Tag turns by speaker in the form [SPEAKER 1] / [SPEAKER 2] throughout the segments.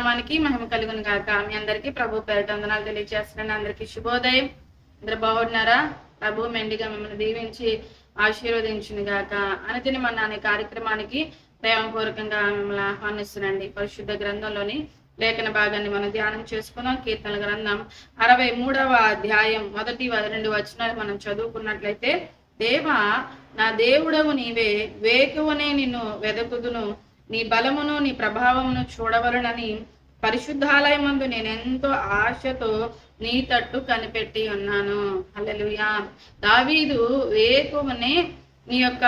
[SPEAKER 1] నామానికి మహిమ కలుగును కాక మీ అందరికీ ప్రభు పేరిట వందనాలు తెలియజేస్తున్నాను అందరికీ శుభోదయం. అందరు బాగున్నారా? ప్రభు మెండిగా మిమ్మల్ని దీవించి ఆశీర్వదించును గాక. అనతిని మన అనే కార్యక్రమానికి ప్రేమపూర్వకంగా మిమ్మల్ని ఆహ్వానిస్తున్నాండి పరిశుద్ధ గ్రంథంలోని లేఖన భాగాన్ని మనం ధ్యానం చేసుకున్నాం. కీర్తన గ్రంథం అరవై మూడవ అధ్యాయం మొదటి రెండు వచనాలు మనం చదువుకున్నట్లయితే దేవా నా దేవుడవు నీవే వేకువనే నిన్ను వెదకుదును. నీ బలమును నీ ప్రభావమును చూడవలనని పరిశుద్ధాలయమందు నేనెంతో ఆశతో నీ తట్టు కనిపెట్టి ఉన్నాను. హల్లెలూయా. దావీదు వేకువనే నీ యొక్క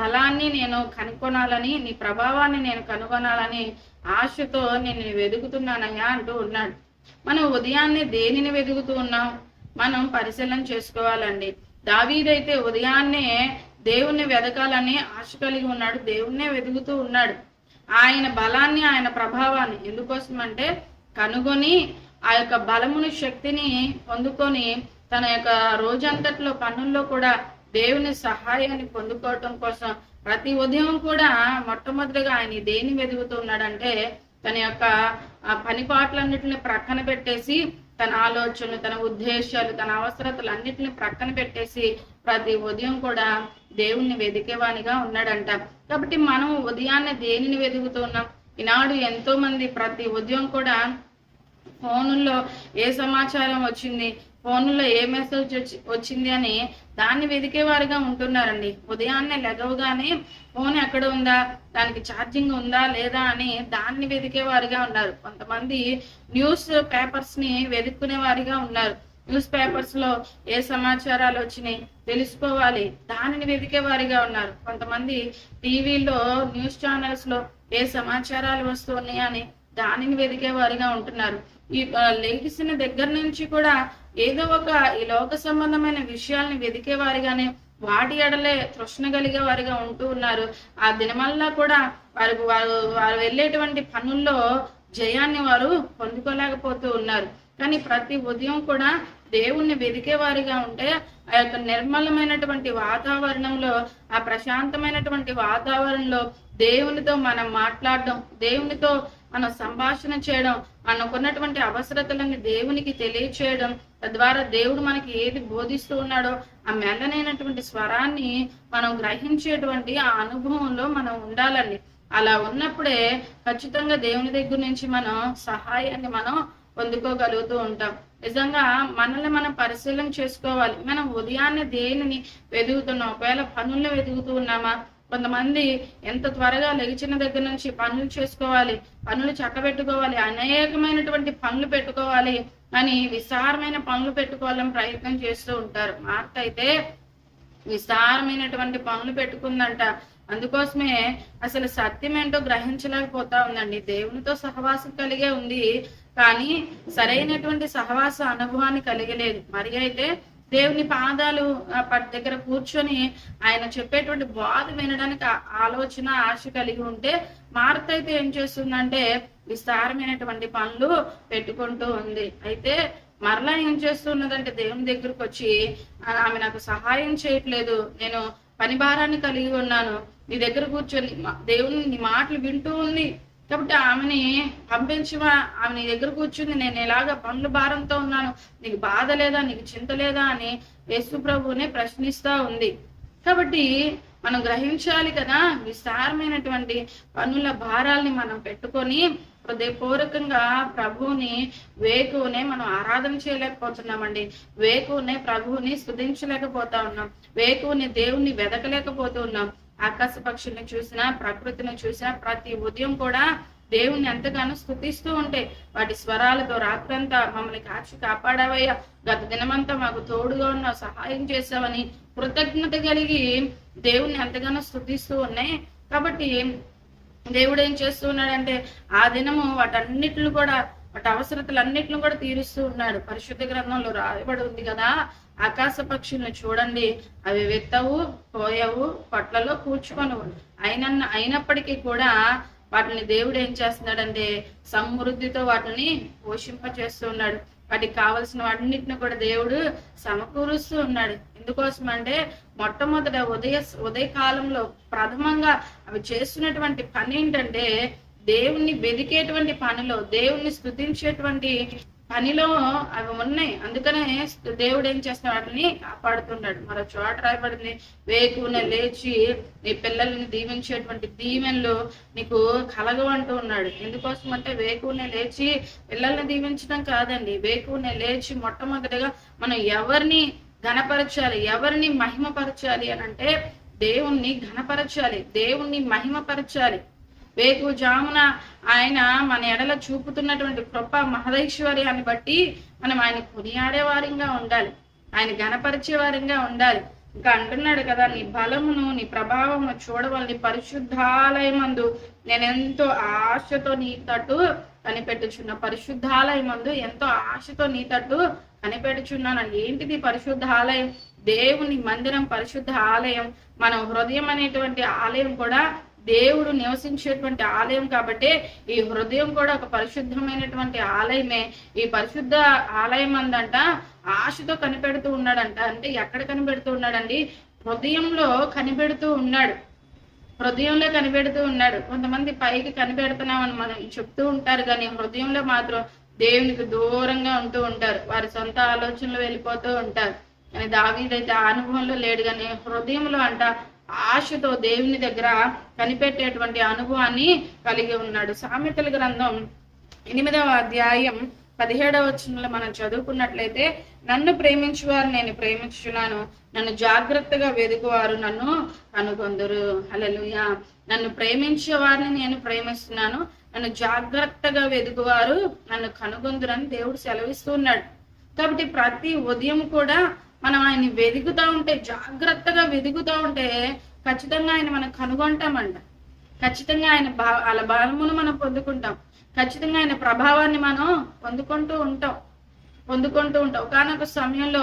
[SPEAKER 1] బలాన్ని నేను కనుగొనాలని నీ ప్రభావాన్ని నేను కనుగొనాలని ఆశతో నేను వెతుకుతున్నానయ్యా అంటూ ఉన్నాడు. మనం ఉదయాన్నే దేనిని వెతుకుతూ ఉన్నాం? మనం పరిశీలన చేసుకోవాలండి. దావీదైతే ఉదయాన్నే దేవుణ్ణి వెతకాలని ఆశ కలిగి ఉన్నాడు. దేవుణ్ణే వెతుకుతూ ఉన్నాడు. ఆయన బలాన్ని ఆయన ప్రభావాన్ని ఎందుకోసం అంటే కనుగొని ఆ యొక్క బలముని శక్తిని పొందుకొని తన యొక్క రోజంతట్లో పనుల్లో కూడా దేవుని సహాయాన్ని పొందుకోవటం కోసం ప్రతి ఉదయం కూడా మొట్టమొదటిగా ఆయన దేని వెతుకుతున్నాడంటే తన యొక్క పనిపాట్లన్నింటిని ప్రక్కన పెట్టేసి తన ఆలోచనలు తన ఉద్దేశాలు తన అవసరతలు అన్నిటిని ప్రక్కన పెట్టేసి ప్రతి ఉదయం కూడా దేవుణ్ణి వెతికేవానిగా ఉన్నాడంట. కాబట్టి మనం ఉదయాన్నే దేనిని వెతుకుతున్నాం ఈనాడు ఎంతో మంది ప్రతి ఉదయం కూడా ఫోనుల్లో ఏ సమాచారం వచ్చింది? ఫోన్లో ఏ మెసేజ్ వచ్చి వచ్చింది అని దాన్ని వెతికేవారుగా ఉంటున్నారండి. ఉదయాన్నే లెగవగానే ఫోన్ ఎక్కడ ఉందా? దానికి ఛార్జింగ్ ఉందా లేదా అని దాన్ని వెతికేవారుగా ఉన్నారు. కొంతమంది న్యూస్ పేపర్స్ని వెతుక్కునే వారిగా ఉన్నారు. న్యూస్ పేపర్స్లో ఏ సమాచారాలు వచ్చినాయి తెలుసుకోవాలి. దానిని వెతికే వారిగా ఉన్నారు. కొంతమంది టీవీలో న్యూస్ ఛానల్స్లో ఏ సమాచారాలు వస్తున్నాయి అని దానిని వెతికే వారిగా ఉంటున్నారు. ఈ లెగిసిన దగ్గర నుంచి కూడా ఏదో ఒక ఈ లోక సంబంధమైన విషయాల్ని వెతికే వారిగానే వాటి ఎడలే తృష్ణ కలిగే వారిగా ఉంటూ ఉన్నారు. ఆ దినమల్లా కూడా వారు వారు వారు వెళ్ళేటువంటి పనుల్లో జయాన్ని వారు పొందుకోలేకపోతూ ఉన్నారు. కానీ ప్రతి ఉదయం కూడా దేవుణ్ణి వెతికే వారిగా ఉంటే ఆ యొక్క నిర్మలమైనటువంటి వాతావరణంలో ఆ ప్రశాంతమైనటువంటి వాతావరణంలో దేవునితో మనం మాట్లాడడం దేవునితో మనం సంభాషణ చేయడం మనకున్నటువంటి అవసరతలని దేవునికి తెలియచేయడం తద్వారా దేవుడు మనకి ఏది బోధిస్తూ ఉన్నాడో ఆ మెల్లనైనటువంటి స్వరాన్ని మనం గ్రహించేటువంటి ఆ అనుభవంలో మనం ఉండాలండి. అలా ఉన్నప్పుడే ఖచ్చితంగా దేవుని దగ్గర నుంచి మనం సహాయాన్ని మనం పొందుకోగలుగుతూ ఉంటాం. నిజంగా మనల్ని మనం పరిశీలన చేసుకోవాలి. మనం ఉదయాన్నే దేనిని వెదుగుతున్నాం? ఒకవేళ పనులను వెతుకుతూ ఉన్నామా? కొంతమంది ఎంత త్వరగా లెగిచిన దగ్గర నుంచి పనులు చేసుకోవాలి. పనులు చక్కబెట్టుకోవాలి. అనేకమైనటువంటి పనులు పెట్టుకోవాలి. అని విస్తారమైన పనులు పెట్టుకోవాలని ప్రయత్నం చేస్తూ ఉంటారు. మార్త అయితే విస్తారమైనటువంటి పనులు పెట్టుకుందంట. అందుకోసమే అసలు సత్యం ఏంటో గ్రహించలేకపోతా ఉందండి. దేవునితో సహవాసం కలిగే ఉంది. కానీ సరైనటువంటి సహవాస అనుభవాన్ని కలిగలేదు. మరి అయితే దేవుని పాదాలు దగ్గర కూర్చొని ఆయన చెప్పేటువంటి బాధ వినడానికి ఆలోచన ఆశ కలిగి ఉంటే మార్త అయితే ఏం చేస్తుందంటే విస్తారమైనటువంటి పనులు పెట్టుకుంటూ ఉంది. అయితే మరలా ఏం చేస్తున్నదంటే దేవుని దగ్గరకు వచ్చి ఆమె నాకు సహాయం చేయట్లేదు. నేను పని భారాన్ని కలిగి ఉన్నాను. నీ దగ్గర కూర్చొని దేవుని నీ మాటలు వింటూ ఉంది కాబట్టి ఆమెని పంపించమా ఆమె నీ దగ్గర కూర్చుంది నేను ఎలాగ పనుల భారంతో ఉన్నాను నీకు బాధ లేదా నీకు చింత లేదా అని యేసు ప్రభువునే ప్రశ్నిస్తా ఉంది. కాబట్టి మనం గ్రహించాలి కదా విస్తారమైనటువంటి పనుల భారాల్ని మనం పెట్టుకొని హృదయపూర్వకంగా ప్రభువుని వేకునే మనం ఆరాధన చేయలేకపోతున్నామండి. వేకునే ప్రభువుని స్థుతించలేకపోతా ఉన్నాం. వేకుని దేవుని వెదకలేకపోతూ ఉన్నాం. ఆకాశ పక్షుల్ని చూసినా ప్రకృతిని చూసినా ప్రతి ఉదయం కూడా దేవుణ్ణి ఎంతగానో స్థుతిస్తూ ఉంటే వాటి స్వరాలతో రాత్రంతా మమ్మల్ని కాచి కాపాడావయ్యా. గత దినమంతా మాకు తోడుగా ఉన్నావు సహాయం చేసావని కృతజ్ఞత కలిగి దేవుణ్ణి ఎంతగానో స్థుతిస్తూ ఉన్నాయి. కాబట్టి దేవుడు ఏం చేస్తూ ఉన్నాడంటే ఆ దినము వాటన్నిటిని కూడా వాటి అవసరతలన్నిటిని కూడా తీరుస్తూ ఉన్నాడు. పరిశుద్ధ గ్రంథంలో రాయబడి ఉంది కదా ఆకాశ పక్షులను చూడండి. అవి వెత్తవు పోయవు పట్లలో కూర్చుకొనవు. అయిన అయినప్పటికీ కూడా వాటిని దేవుడు ఏం చేస్తున్నాడంటే సమృద్ధితో వాటిని పోషింప చేస్తున్నాడు వాటికి కావలసిన వాటిన్నిటిని కూడా దేవుడు సమకూరుస్తూ ఉన్నాడు. ఎందుకోసం అంటే మొట్టమొదట ఉదయ ఉదయ కాలంలో ప్రథమంగా అవి చేస్తున్నటువంటి పని ఏంటంటే దేవుణ్ణి వెదికేటువంటి పనిలో దేవుణ్ణి స్థుతించేటువంటి పనిలో అవి ఉన్నాయి. అందుకనే దేవుడు ఏం చేస్తాడు వాటిని కాపాడుతున్నాడు మరో చోట రాయబడింది వేకునే లేచి నీ పిల్లల్ని దీవించేటువంటి దీవెనలు నీకు కలగవంటూ ఉన్నాడు. ఎందుకోసం అంటే వేకునే లేచి పిల్లల్ని దీవించడం కాదండి. వేకునే లేచి మొట్టమొదటిగా మనం ఎవరిని ఘనపరచాలి ఎవరిని మహిమపరచాలి అని అంటే దేవుణ్ణి ఘనపరచాలి దేవుణ్ణి మహిమపరచాలి. వేకు జామున ఆయన మన ఎడల చూపుతున్నటువంటి కృప మహదైశ్వర్యాన్ని బట్టి మనం ఆయన కొనియాడే వారిగా ఉండాలి. ఆయన గణపరిచే వారంగా ఉండాలి. ఇంకా అంటున్నాడు కదా నీ బలమును నీ ప్రభావమును చూడవలని పరిశుద్ధాలయమందు నేను ఎంతో ఆశతో నీ తట్టు కనిపెట్టుచున్న. పరిశుద్ధాలయమందు ఎంతో ఆశతో నీ తట్టు కనిపెట్టుచున్నాను. ఏంటిది పరిశుద్ధ ఆలయం దేవుని మందిరం పరిశుద్ధ ఆలయం మన హృదయం అనేటువంటి ఆలయం కూడా దేవుడు నివసించేటువంటి ఆలయం కాబట్టి ఈ హృదయం కూడా ఒక పరిశుద్ధమైనటువంటి ఆలయమే. ఈ పరిశుద్ధ ఆలయం అందంట ఆశతో కనిపెడుతూ ఉన్నాడంట. అంటే ఎక్కడ కనిపెడుతూ ఉన్నాడండి? హృదయంలో కనిపెడుతూ ఉన్నాడు. హృదయంలో కనిపెడుతూ ఉన్నాడు. కొంతమంది పైకి కనిపెడుతున్నామని మనం చెప్తూ ఉంటారు కానీ హృదయంలో మాత్రం దేవునికి దూరంగా ఉంటూ ఉంటారు. వారి సొంత ఆలోచనలు వెళ్ళిపోతూ ఉంటారు. కానీ దావీదైతే ఆ అనుభవంలో లేడు కానీ హృదయంలో అంట ఆశతో దేవుని దగ్గర కనిపెట్టేటువంటి అనుభవాన్ని కలిగి ఉన్నాడు. సామెతల గ్రంథం ఎనిమిదవ అధ్యాయం పదిహేడవ వచనంలో మనం చదువుకున్నట్లయితే నన్ను ప్రేమించువారు నేను ప్రేమించున్నాను నన్ను జాగ్రత్తగా వెదుకువారు నన్ను కనుగొందరు. హలలుయా నన్ను ప్రేమించే వారిని నేను ప్రేమిస్తున్నాను. నన్ను జాగ్రత్తగా వెదుకువారు నన్ను కనుగొందురని దేవుడు సెలవిస్తూ ఉన్నాడు. కాబట్టి ప్రతి ఉదయం కూడా మనం ఆయన్ని వెదుగుతూ ఉంటే జాగ్రత్తగా వెదుగుతూ ఉంటే ఖచ్చితంగా ఆయన మనం కనుగొంటామంట. ఖచ్చితంగా ఆయన బా వాళ్ళ బలమును మనం పొందుకుంటాం. ఖచ్చితంగా ఆయన ప్రభావాన్ని మనం పొందుకుంటూ ఉంటాం. పొందుకుంటూ ఉంటాం. ఒకనొక సమయంలో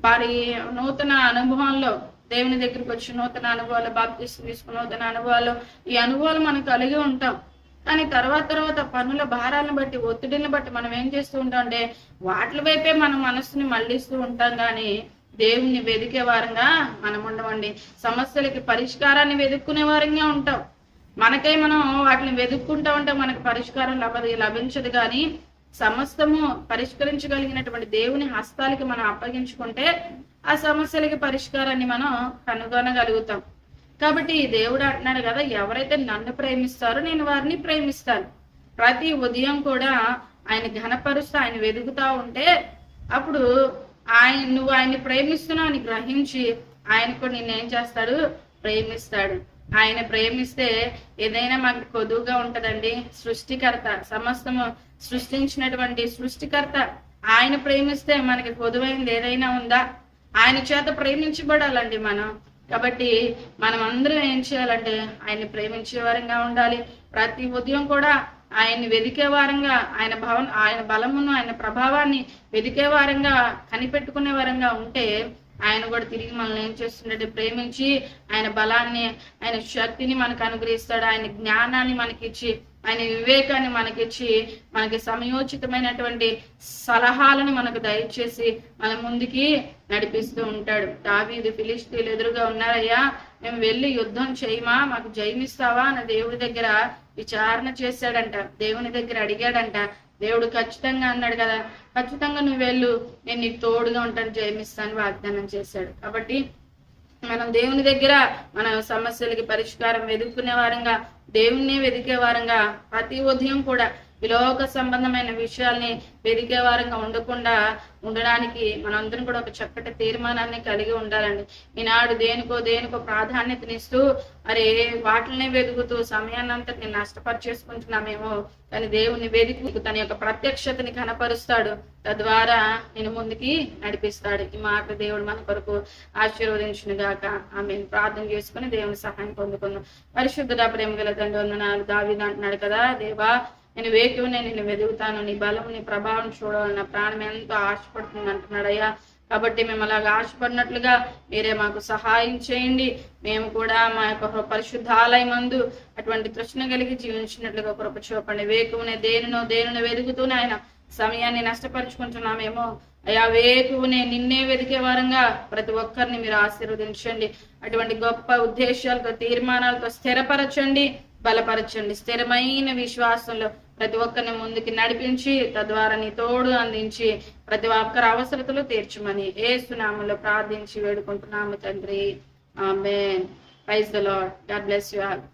[SPEAKER 1] వారి నూతన అనుభవంలో దేవుని దగ్గరికి వచ్చి నూతన అనుభవాలు బాప్తీసు తీసుకున్న నూతన అనుభవాలు ఈ అనుభవాలు మనం కలిగి ఉంటాం. కానీ తర్వాత తర్వాత పనుల భారాలను బట్టి ఒత్తిడిని బట్టి మనం ఏం చేస్తూ ఉంటాం అంటే వాటి వైపే మన మనసుని మళ్ళిస్తూ ఉంటాం కానీ దేవుణ్ణి వెదికే వారంగా మనం ఉండమండి. సమస్యలకి పరిష్కారాన్ని వెతుక్కునే వారంగా ఉంటాం. మనకై మనం వాటిని వెతుక్కుంటా ఉంటే మనకు పరిష్కారం లభది లభించదు కానీ సమస్తము పరిష్కరించగలిగినటువంటి దేవుని హస్తాలకి మనం అప్పగించుకుంటే ఆ సమస్యలకి పరిష్కారాన్ని మనం కనుగొనగలుగుతాం. కాబట్టి ఈ దేవుడు అంటున్నాడు కదా ఎవరైతే నన్ను ప్రేమిస్తారో నేను వారిని ప్రేమిస్తాను. ప్రతి ఉదయం కూడా ఆయన ఘనపరుస్తూ ఆయన వెతుకుతా ఉంటే అప్పుడు ఆయన నువ్వు ఆయన్ని ప్రేమిస్తున్నావు అని గ్రహించి ఆయన కూడా నిన్నేం చేస్తాడు? ప్రేమిస్తాడు. ఆయన ప్రేమిస్తే ఏదైనా మాకు కొదువుగా ఉంటదండి. సృష్టికర్త సమస్తము సృష్టించినటువంటి సృష్టికర్త. ఆయన ప్రేమిస్తే మనకి కొదువైంది ఏదైనా ఉందా? ఆయన చేత ప్రేమించబడాలండి మనం. కాబట్టి మనం అందరం ఏం చేయాలంటే ఆయన్ని ప్రేమించే వారంగా ఉండాలి. ప్రతి ఉదయం కూడా ఆయన్ని వెదికే వారంగా ఆయన భవన్ ఆయన బలమును ఆయన ప్రభావాన్ని వెదికే వారంగా కనిపెట్టుకునే వారంగా ఉంటే ఆయన కూడా తిరిగి మనల్ని ఏం చేస్తుండే ప్రేమించి ఆయన బలాన్ని ఆయన శక్తిని మనకు అనుగ్రహిస్తాడు. ఆయన జ్ఞానాన్ని మనకిచ్చి ఆయన వివేకాన్ని మనకిచ్చి మనకి సమయోచితమైనటువంటి సలహాలను మనకు దయచేసి మన ముందుకి నడిపిస్తూ ఉంటాడు. దావీదు ఫిలిస్తీన్లు ఎదురుగా ఉన్నారయ్యా మేము వెళ్ళి యుద్ధం చేయమా? మాకు జయమిస్తావా? అని దేవుడి దగ్గర విచారణ చేశాడంట. దేవుని దగ్గర అడిగాడంట. దేవుడు ఖచ్చితంగా అన్నాడు కదా ఖచ్చితంగా నువ్వు వెళ్ళు నేను నీకు తోడుగా ఉంటాను జయమిస్తాను వాగ్దానం చేశాడు. కాబట్టి మనం దేవుని దగ్గర మన సమస్యలకి పరిష్కారం వెతుక్కునే వారంగా దేవుణ్ణి వెతికే వారంగా ప్రతి ఉదయం కూడా విలోక సంబంధమైన విషయాల్ని వెతికే వారంగా ఉండకుండా ఉండడానికి మనందరం కూడా ఒక చక్కటి తీర్మానాన్ని కలిగి ఉండాలండి. ఈనాడు దేనికో దేనికో ప్రాధాన్యతనిస్తూ మరి వాటిని వెతుకుతూ సమయాన్నంతటిని నష్టపరిచేసుకుంటున్నామేమో కానీ దేవుని వెతుకు తన యొక్క ప్రత్యక్షతని కనపరుస్తాడు. తద్వారా నేను ముందుకి నడిపిస్తాడు. ఈ మాట దేవుడు మన కొరకు ఆశీర్వదించును గాక ఆమె ప్రార్థన చేసుకుని దేవుని సహాయం పొందుకుందాం. పరిశుద్ధుడ ప్రేమ గల తండ్రి వందనాలు దావి అంటున్నాడు కదా దేవా నేను వేకువనే నేను వెదుగుతాను నీ బలం నీ ప్రభావం చూడాలని నా ప్రాణం ఎంతో ఆశపడుతుంది అంటున్నాడు అయ్యా. కాబట్టి మేము అలాగ ఆశపడినట్లుగా మీరే మాకు సహాయం చేయండి. మేము కూడా మా యొక్క హృ- పరిశుద్ధాలయం అందు అటువంటి తృష్ణ కలిగి జీవించినట్లుగా కృప చూపండి. వేకువునే దేనినో దేనినో వెదుగుతూనే ఆయన సమయాన్ని నష్టపరుచుకుంటున్నామేమో. అయా వేకువునే నిన్నే వెతికే వారంగా ప్రతి ఒక్కరిని మీరు ఆశీర్వదించండి. అటువంటి గొప్ప ఉద్దేశాలతో తీర్మానాలతో స్థిరపరచండి. బలపరచండి. స్థిరమైన విశ్వాసంలో ప్రతి ఒక్కరిని ముందుకి నడిపించి తద్వారా నీ తోడు అందించి ప్రతి ఒక్కరి అవసరతలు తీర్చమని ఏ సునామంలో ప్రార్థించి వేడుకుంటున్నాము తండ్రి. ఆమె praise the Lord God bless you all.